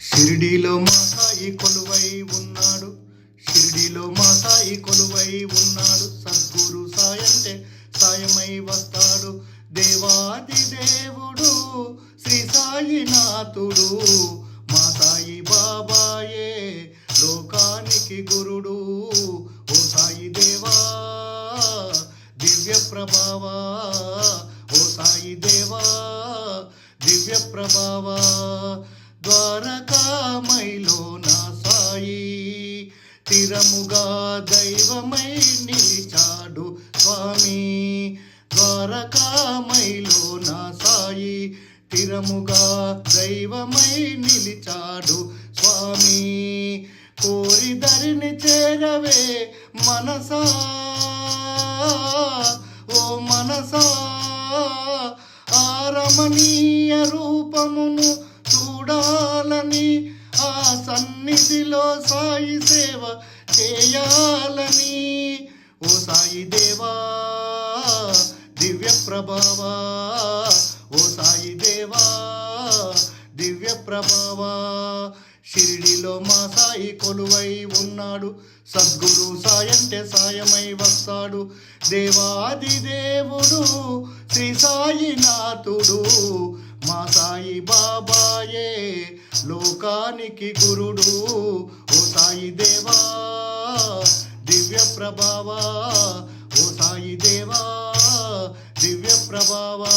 షిరిడీలో మా సాయి కొలువై ఉన్నాడు. షిరిడీలో మా సాయి కొలువై ఉన్నాడు. సద్గురు సాయంటే సాయమై వస్తాడు. దేవాది దేవుడు శ్రీ సాయినాథుడు మా సాయి బాబాయే లోకానికి గురుడు. ఓ సాయి దేవా దివ్య ప్రభావా ఓ సాయి దేవా దివ్య ప్రభావా ద్వారకామైలో నా సాయి. తిరముగా దైవమై నిలిచాడు స్వామి. ద్వారకామైలో నా సాయి. తిరముగా దైవమై నిలిచాడు స్వామి. కోరిదరిని చేరవే మనసా. ఓ మనసా. ఆ రమణీయ రూపమును ఆ సన్నిధిలో సాయి సేవ చేయాలని. ఓ సాయి దేవా దివ్య ప్రభావా. ఓ సాయి దేవా దివ్య ప్రభావా. షిరిడిలో మా సాయి కొలువై ఉన్నాడు. సద్గురు సాయంటే సాయమై వస్తాడు. దేవాది దేవుడు శ్రీ సాయినాథుడు. మా సాయి బాబాయే లోకానికి గురుడు. ఓ సాయి దేవా దివ్య ప్రభావా. ఓ సాయి దేవా దివ్య ప్రభావా.